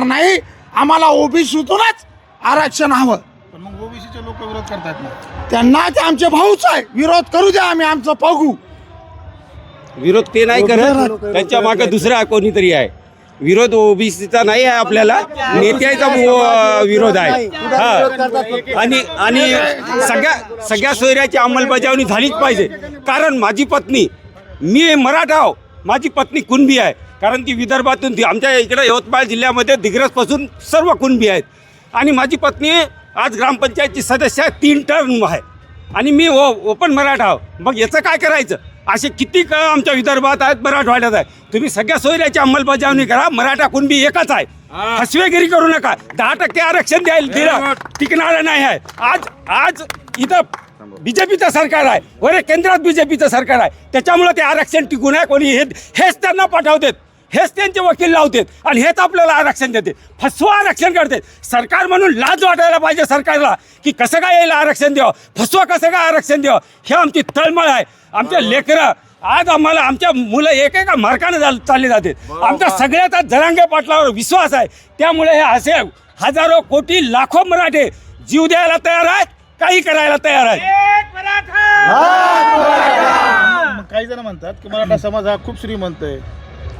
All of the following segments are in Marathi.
देणार नाही. आम्हाला ओबीसीतूनच आरक्षण हवं. पण मग ओबीसीचे लोक विरोध करतात ना? त्यांना ते आमचे भाऊच आहे. विरोध करू द्या आम्ही आमचं बघू. विरोध ते नाही करत. त्यांच्या मागे दुसरा कोणीतरी आहे. विरोध ओबीसीचा नाही आहे आपल्याला. नेत्याचा विरोध आहे. हा. आणि आणि सगळ्या सगळ्या सोयऱ्याची अंमलबजावणी झालीच पाहिजे. कारण माझी पत्नी मी मराठा आहो. माझी पत्नी कुणबी आहे. कारण ती विदर्भातून ती आमच्या इकडे यवतमाळ जिल्ह्यामध्ये दिग्रसपासून सर्व कुणबी आहेत. आणि माझी पत्नी आज ग्रामपंचायतची सदस्य आहे तीन टर्म आहे. आणि मी ओ ओपन मराठा आहो. मग याचं काय करायचं? असे किती क आमच्या विदर्भात आहेत मराठवाड्यात आहे तुम्ही सगळ्या सोयऱ्याची अंमलबजावणी करा. मराठा कुणबी एकच आहे. फसवेगिरी करू नका. दहा टक्के आरक्षण द्यायला दिलं टिकणारं नाही आहे. आज आज इथं बीजेपीचं सरकार आहे. वरे केंद्रात बीजेपीचं सरकार आहे. त्याच्यामुळं ते आरक्षण टिकून आहे. कोणी हे हेच त्यांना पाठवतात. हेच त्यांचे वकील लावतात आणि हेच आपल्याला आरक्षण देते. फसवा आरक्षण करते सरकार म्हणून लाज वाटायला पाहिजे सरकारला की कसं काय यायला आरक्षण द्यावं? फसवा कसं काय आरक्षण द्यावं? हे आमची तळमळ आहे. आमच्या लेकरं आज आम्हाला आमच्या मुलं एक एका मार्कानं चाल चालले जाते. आमच्या सगळ्याचा जरांगे पाटलावर विश्वास आहे. त्यामुळे हे असे हजारो कोटी लाखो मराठे जीव द्यायला तयार आहेत काही करायला तयार आहेत. काही जण म्हणतात की मराठा समाज हा खूप श्रीमंत आहे.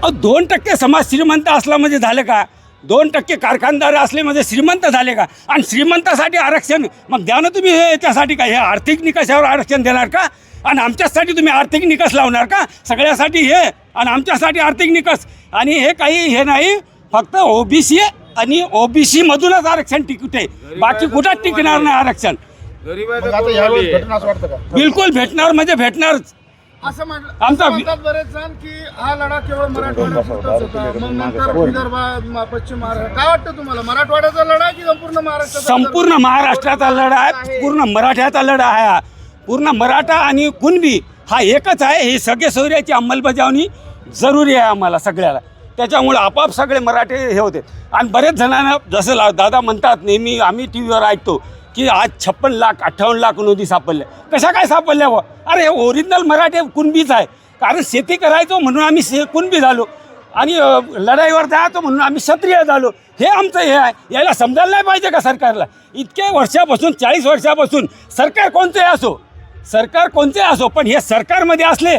दोन टक्के समाज श्रीमंत असला म्हणजे झालं का? दोन टक्के कारखानदार असले म्हणजे श्रीमंत झाले का? आणि श्रीमंतासाठी आरक्षण मग द्या ना तुम्ही हे याच्यासाठी का? हे आर्थिक निकषावर आरक्षण देणार का? आणि आमच्यासाठी तुम्ही आर्थिक निकष लावणार का? सगळ्यासाठी हे आणि आमच्यासाठी आर्थिक निकष. आणि हे काही हे नाही फक्त ओबीसी आणि ओबीसी मधूनच आरक्षण टिकते. बाकी कुठंच टिकणार नाही आरक्षण? बिलकुल भेटणार म्हणजे भेटणारच. असं म्हटलं आमचा असं म्हणतात बरेच जण की हा लढा केवळ मराठवाड्यापुरताच होता. मग नंतर पश्चिम महाराष्ट्र. काय वाटतं तुम्हाला? मराठवाड्याचा लढा की संपूर्ण महाराष्ट्राचा संपूर्ण महाराष्ट्राचा लढा आहे. पूर्ण मराठ्याचा लढा आहे हा. पूर्ण मराठा आणि कुणबी हा एकच आहे. ही सगळे सोयऱ्याची अंमलबजावणी जरुरी आहे आम्हाला सगळ्याला. त्याच्यामुळे आपाप सगळे मराठे हे होते. आणि बरेच जणांना जसं ला- दादा म्हणतात नेहमी आम्ही टी व्हीवर ऐकतो की आज छप्पन लाख अठ्ठावन्न लाख नोंदी सापडल्या. कशा काय सापडल्या व अरे हे ओरिजिनल मराठी कुणबीच आहे. कारण शेती करायचो म्हणून आम्ही शे कुणबी झालो. आणि लढाईवर जायचो म्हणून आम्ही क्षत्रिय झालो. हे आमचं हे आहे. याला समजायला नाही पाहिजे का सरकारला? इतके वर्षापासून चाळीस वर्षापासून सरकार कोणते असो? सरकार कोणते असो? पण हे सरकारमध्ये असले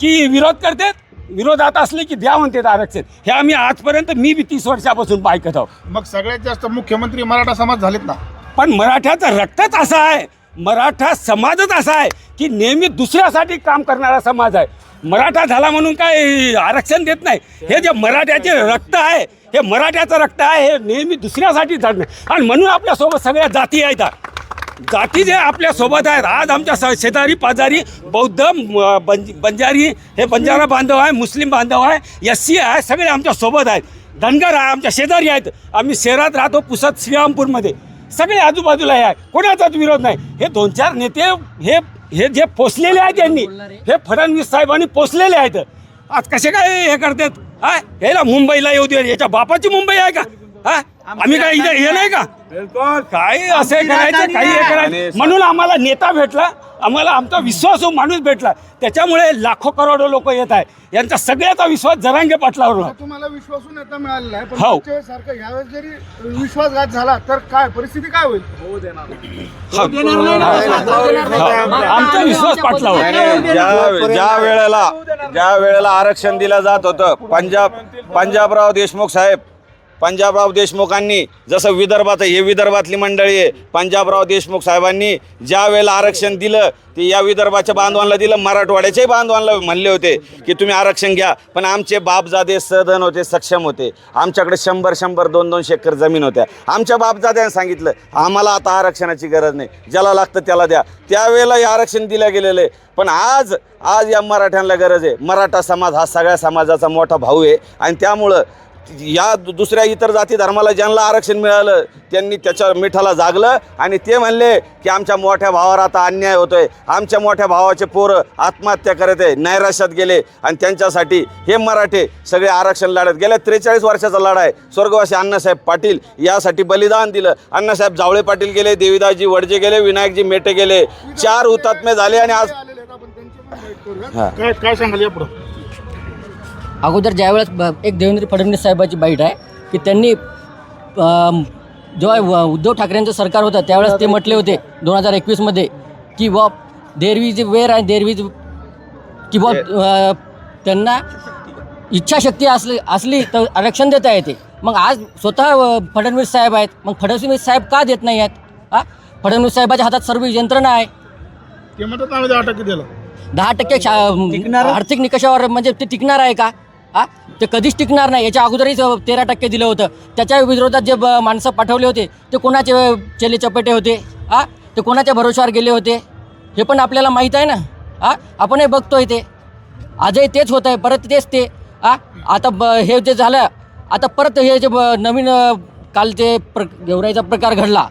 की विरोध करतात विरोधात असले की द्या म्हणते आरक्षण. हे आम्ही आजपर्यंत मी बी तीस वर्षापासून ऐकत आहोत. मग सगळ्यात जास्त मुख्यमंत्री मराठा समाज झालेत ना? पण मराठ्याचं रक्तच असं आहे. मराठा समाजच असा आहे की नेहमी दुसऱ्यासाठी काम करणारा समाज आहे. मराठा झाला म्हणून काय आरक्षण देत नाही. हे जे मराठ्याचे रक्त आहे हे मराठ्याचं रक्त आहे हे नेहमी दुसऱ्यासाठी झडणं आणि म्हणून आपल्यासोबत सगळ्या जाती आहेत. जाती जे आपल्यासोबत आहेत. आज आमच्या स- शेजारी पाजारी बौद्ध बंज बंजारी हे बंजारा बांधव आहे मुस्लिम बांधव आहे एस सी आहे सगळे आमच्यासोबत आहेत. धनगर आहे आमच्या शेजारी आहेत. आम्ही शहरात राहतो पुसत श्रीरामपूरमध्ये. सगळे आजूबाजूला आहे. कोणाचाच विरोध नाही. हे दोन चार नेते हे हे जे पोचलेले आहेत यांनी हे फडणवीस साहेबांनी पोचलेले आहेत. आज कसे काय हे करतात? हा? याला मुंबईला येऊ दे. याच्या बापाची मुंबई आहे का? हा? आम्ही काय इथे हे नाही का? काय असे करायचं काही हे करायचं. म्हणून आम्हाला नेता भेटला. आम्हाला आमचा विश्वासू माणूस भेटला त्याच्यामुळे लाखो करोडो लोक येत आहे यांचा सगळ्याचा विश्वास जरांगे पाटलावर. तुम्हाला विश्वासू नेता मिळालेला आहे पण हो. सारखं ह्यावेळेस जरी विश्वासघात झाला तर काय परिस्थिती काय होईल? हा. आमचा विश्वास पाटलावर. ज्या ज्या वेळेला ज्या वेळेला आरक्षण दिलं जात होतं पंजाब पंजाबराव देशमुख साहेब पंजाबराव देशमुखांनी जसं विदर्भाचं हे विदर्भातली मंडळी आहे पंजाबराव देशमुख साहेबांनी ज्या वेळेला आरक्षण दिलं ते या विदर्भाच्या बांधवांना दिलं मराठवाड्याच्याही बांधवांना म्हणले होते की तुम्ही आरक्षण घ्या. पण आमचे बापजादे सदन होते सक्षम होते. आमच्याकडे शंभर शंभर दोन दोन एकर जमीन होत्या. आमच्या बापजाद्यांनी सांगितलं आम्हाला आता आरक्षणाची गरज नाही. ज्याला लागतं त्याला द्या. त्यावेळेला हे आरक्षण दिलं गेलेलं आहे. पण आज आज या मराठ्यांना गरज आहे. मराठा समाज हा सगळ्या समाजाचा मोठा भाऊ आहे. आणि त्यामुळं या दुसऱ्या इतर जाती धर्माला ज्यांना आरक्षण मिळालं त्यांनी त्याच्या मिठाला जागलं आणि ते म्हणले की आमच्या मोठ्या भावावर आता अन्याय होतोय. आमच्या मोठ्या भावाचे पोरं आत्महत्या करत आहे नैराश्यात गेले आणि त्यांच्यासाठी हे मराठे सगळे आरक्षण लढत गेल्या त्रेचाळीस वर्षाचा लढा आहे. स्वर्गवासी अण्णासाहेब पाटील यासाठी बलिदान दिलं. अण्णासाहेब जावळे पाटील गेले देवीदासजी वडजे गेले विनायकजी मेटे गेले. चार हुतात्मे झाले आणि आज. काय काय सांगाल या पुढं अगोदर ज्यावेळेस ब- एक देवेंद्र फडणवीस साहेबाची बाईट आहे की त्यांनी जेव्हा उद्धव ठाकरेंचं सरकार होतं त्यावेळेस ते म्हटले होते दोन हजार एकवीसमध्ये की व देर विज वेअर आणि देर विज की अ, त्यांना इच्छाशक्ती असली असली तर आरक्षण देता येते. मग आज स्वतः फडणवीस साहेब आहेत मग फडणवीस साहेब का देत नाही आहेत? हा? फडणवीस साहेबाच्या हातात सर्व यंत्रणा आहे. ते म्हणतात आम्ही दहा टक्के दिलं. दहा टक्के शा- आर्थिक निकषावर म्हणजे ते टिकणार आहे का? हा? ते कधीच टिकणार नाही. याच्या अगोदरही तेरा टक्के दिलं होतं. त्याच्या विरोधात जे ब- माणसं पाठवले होते ते कोणाचे चेले चपेटे होते? हा? ते कोणाच्या भरोशावर गेले होते? हे पण आपल्याला माहीत आहे ना? हा? आपणही बघतोय ते. आजही तेच होत आहे. परत तेच ते. हा? आता ब हे जे झालं आता परत हे जे ब- नवीन काल ते प्र गेवराईचा प्रकार घडला.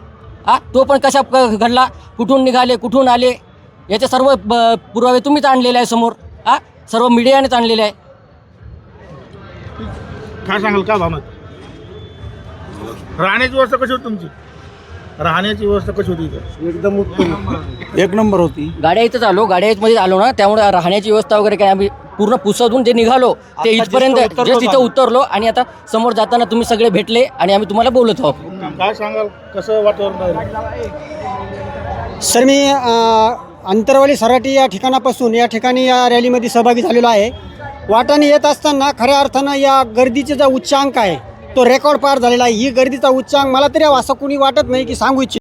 हा? तो पण कशा घडला? कुठून निघाले? कुठून आले? याचे सर्व ब पुरावे तुम्हीच आणलेले आहे समोर. हा? सर्व मीडियानेच आणलेले आहे. काय सांगाल का भावना? राहण्याची व्यवस्था कशी होती तुमची? राहण्याची व्यवस्था कशी होती इथं? एकदम उत्तम. एक नंबर होती. गाड्या इथंच आलो गाड्या इथमध्ये आलो ना त्यामुळे राहण्याची व्यवस्था वगैरे काय आम्ही पूर्ण पुसतून जे निघालो ते इथपर्यंत जस्ट इथं उतरलो आणि आता समोर जाताना तुम्ही सगळे भेटले आणि आम्ही तुम्हाला बोलत आहोत. काय सांगाल? कसं वातावरण सर मी अंतरवाली सराटी या ठिकाणापासून या ठिकाणी या रॅलीमध्ये सहभागी झालेलो आहे. वाटाने येत असताना खऱ्या अर्थानं या गर्दीचा जो उच्चांक आहे तो रेकॉर्ड पार झालेला आहे. ही गर्दीचा उच्चांक मला तरी असं कुणी वाटत नाही की सांगू इच्छित